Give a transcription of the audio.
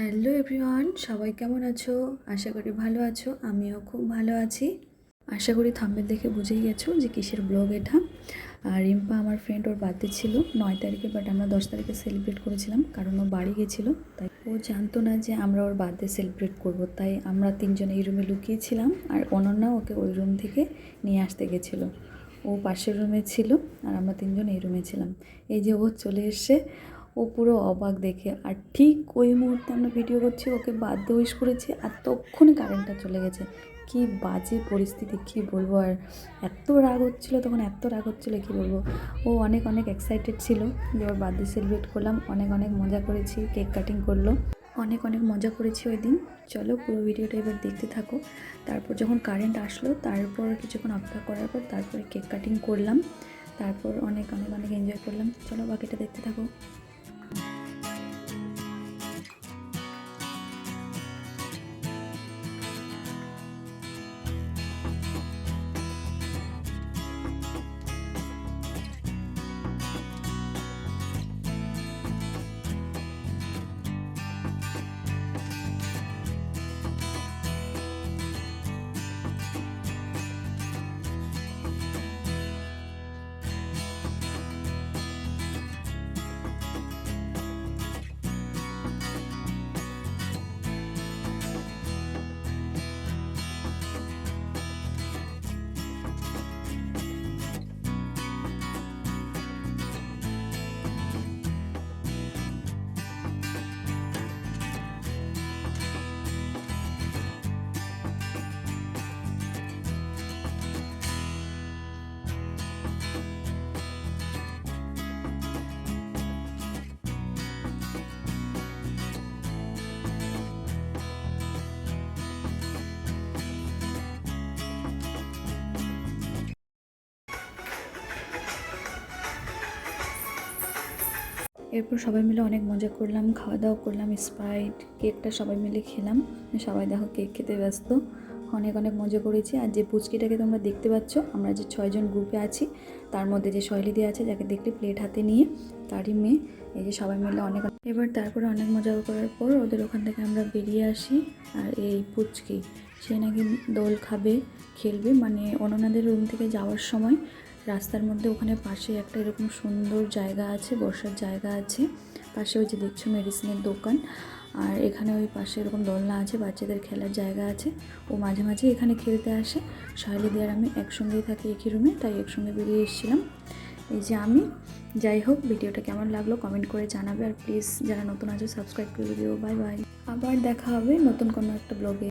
Hello everyone, সবাই কেমন আছো? আশা করি ভালো আছো, আমিও খুব ভালো আছি। আশা করি থাম্বেল দেখে বুঝেই গেছো যে কিসের ব্লগ এটা। আর রিম্পা আমার ফ্রেন্ড ওর বার্থডে ছিল নয় তারিখে বাট আমরা দশ তারিখে সেলিব্রেট করেছিলাম, কারণ ও বাড়ি গেছিল। তাই ও জানতো না যে আমরা ওর বার্থডে সেলিব্রেট করব, তাই আমরা তিনজন এই রুমে লুকিয়েছিলাম, আর অনন্যা ওকে ওই রুম থেকে নিয়ে আসতে গেছিল। ও পাশের রুমে ছিল, আর আমরা তিনজন এই রুমে ছিলাম। এই যে ও চলে এসছে ও পুরো অবাক দেখে। আর ঠিক ওই মুহূর্তে আমরা ভিডিও করছি, ওকে বাধ্য উইশ করেছি, আর তখনই কারেন্টটা চলে গেছে। কি বাজে পরিস্থিতি, কি বলব? আর এত রাগ হচ্ছিল, তখন এত রাগ হচ্ছিল, কি বলব? ও অনেক অনেক এক্সাইটেড ছিল। যে ওর বার্থডে সেলিব্রেট করলাম, অনেক অনেক মজা করেছি কেক কাটিং করল। অনেক অনেক মজা করেছি ওই দিন। চলো পুরো ভিডিওটা এবার দেখতে থাকো। তারপর যখন কারেন্ট আসলো, তারপর কিছুক্ষণ অপেক্ষা করার পর তারপরে কেক কাটিং করলাম। তারপর অনেক অনেক অনেক এনজয় করলাম। চলো বাকিটা দেখতে থাকো। এরপর সবাই মিলে অনেক মজা করলাম খাওয়া দাওয়া করলাম, স্প্রাইট, কেকটা সবাই মিলে খেলাম। সবাই দেখো কেক খেতে ব্যস্ত। অনেক অনেক মজা করেছি। আর যে পুচকিটাকে তোমরা দেখতে পাচ্ছ, আমরা যে ছয়জন গ্রুপে আছি, তার মধ্যে যে শৈলীদি আছে, যাকে দেখলে প্লেট হাতে নিয়ে, তারই মেয়ে। এই যে সবাই মিলে অনেক এবার তারপরে অনেক মজা করার পর ওদের ওখান থেকে আমরা বেরিয়ে আসি। আর এই পুচকি, সে নাকি দোল খাবে, খেলবে। মানে অননাদের রুম থেকে যাওয়ার সময় রাস্তার মধ্যে ওখানে পাশে একটা এরকম সুন্দর জায়গা আছে, বসার জায়গা আছে। পাশে ওই যে দেখছ মেডিসিনের দোকান। আর এখানে ওই পাশে এরকম দোলনা আছে, বাচ্চাদের খেলার জায়গা আছে। ও মাঝে মাঝে এখানে খেলতে আসে। শাইলি দিয়ে আর আমি একসঙ্গেই থাকি একই রুমে তাই একসঙ্গে বেরিয়ে এসেছিলাম। এই যে আমি। যাই হোক, ভিডিওটা কেমন লাগল কমেন্ট করে জানাবে। আর প্লিজ যারা নতুন আছে সাবস্ক্রাইব করে দিও। বাই বাই আবার দেখা হবে নতুন কোনো একটা ব্লগে